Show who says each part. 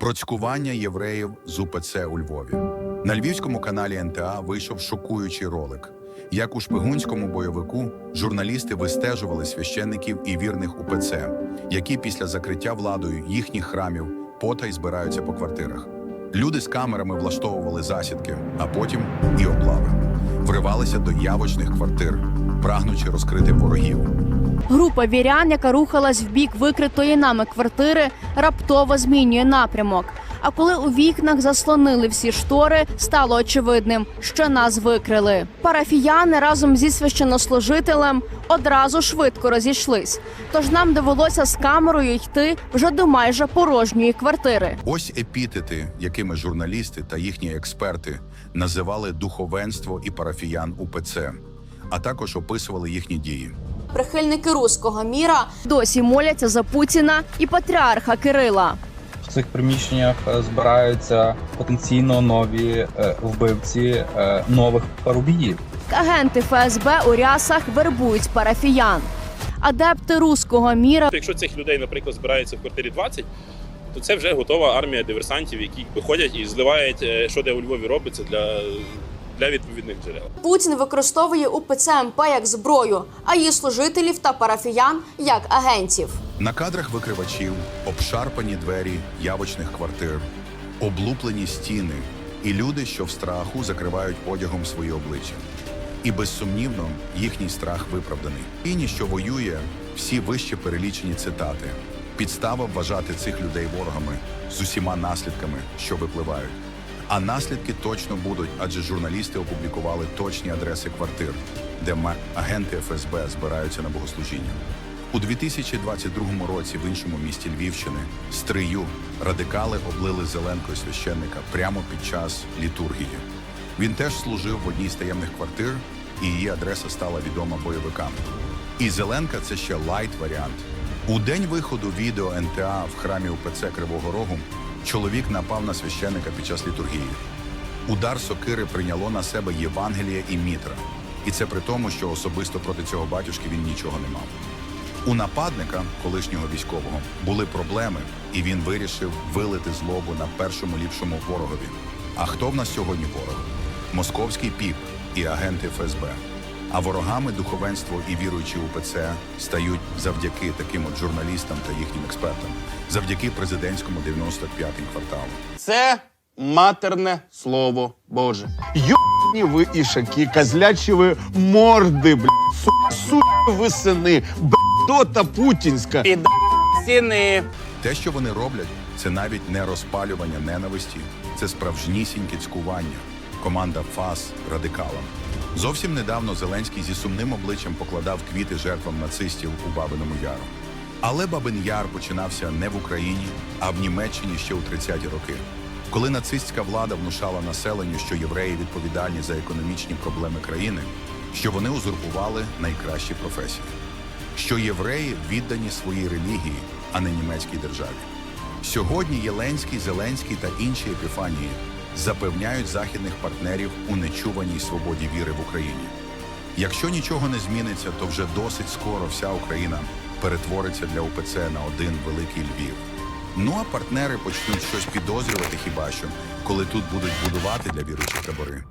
Speaker 1: Про цькування євреїв з УПЦ у Львові. На львівському каналі НТА вийшов шокуючий ролик. Як у шпигунському бойовику журналісти вистежували священників і вірних УПЦ, які після закриття владою їхніх храмів потай збираються по квартирах. Люди з камерами влаштовували засідки, а потім і облави. Вривалися до явочних квартир, прагнучи розкрити ворогів.
Speaker 2: Група вірян, яка рухалась в бік викритої нами квартири, раптово змінює напрямок. А коли у вікнах заслонили всі штори, стало очевидним, що нас викрили. Парафіяни разом зі священнослужителем одразу швидко розійшлись. Тож нам довелося з камерою йти вже до майже порожньої квартири.
Speaker 1: Ось епітети, якими журналісти та їхні експерти називали духовенство і парафіян УПЦ, а також описували їхні дії.
Speaker 2: Прихильники руського міра досі моляться за Путіна і патріарха Кирила.
Speaker 3: В цих приміщеннях е, збираються потенційно нові е, вбивці е, нових парубіїв.
Speaker 2: Агенти ФСБ у рясах вербують парафіян. Адепти руського міра
Speaker 4: Якщо цих людей, наприклад, збирається в квартирі 20, то це вже готова армія диверсантів, які виходять і зливають, що де у Львові робиться для, для відповідних джерел.
Speaker 2: Путін використовує УПЦ МП як зброю, а її служителів та парафіян як агентів.
Speaker 1: На кадрах викривачів обшарпані двері явочних квартир, облуплені стіни і люди, що в страху закривають одягом свої обличчя. І безсумнівно їхній страх виправданий. І що воює всі вище перелічені цитати. Підстава вважати цих людей ворогами з усіма наслідками, що випливають. А наслідки точно будуть, адже журналісти опублікували точні адреси квартир, де агенти ФСБ збираються на богослужіння. У 2022 році в іншому місті Львівщини Стрию радикали облили зеленкою священника прямо під час літургії. Він теж служив в одній з таємних квартир, і її адреса стала відома бойовикам. І Зеленка це ще лайт варіант. У день виходу відео НТА в храмі УПЦ Кривого Рогу чоловік напав на священика під час літургії. Удар сокири прийняло на себе Євангелія і Мітра. І це при тому, що особисто проти цього батюшки він нічого не мав. У нападника, колишнього військового, були проблеми, і він вирішив вилити злобу на першому ліпшому ворогові. А хто в нас сьогодні ворог? Московський піп і агенти ФСБ. А ворогами духовенство і віруючі УПЦ стають завдяки таким от журналістам та їхнім експертам, завдяки президентському 95-м кварталу.
Speaker 5: Це матерне слово Боже.
Speaker 6: Ёбні ви ішаки, козлячі ви морди, бля, су, ви сини, бдота путінська.
Speaker 5: Під сіни.
Speaker 1: Те, що вони роблять, це навіть не розпалювання ненависті, це справжнісіньке цькування. Команда ФАС радикалам. Зовсім недавно Зеленський зі сумним обличчям покладав квіти жертвам нацистів у Бабиному Яру. Але Бабин Яр починався не в Україні, а в Німеччині ще у 30-ті роки, коли нацистська влада внушала населенню, що євреї відповідальні за економічні проблеми країни, що вони узурпували найкращі професії що євреї віддані своїй релігії, а не німецькій державі. Сьогодні Єленський, Зеленський та інші епіфанії запевняють західних партнерів у нечуваній свободі віри в Україні. Якщо нічого не зміниться, то вже досить скоро вся Україна перетвориться для УПЦ на один великий Львів. Ну а партнери почнуть щось підозрювати хіба що, коли тут будуть будувати для віруючих табори.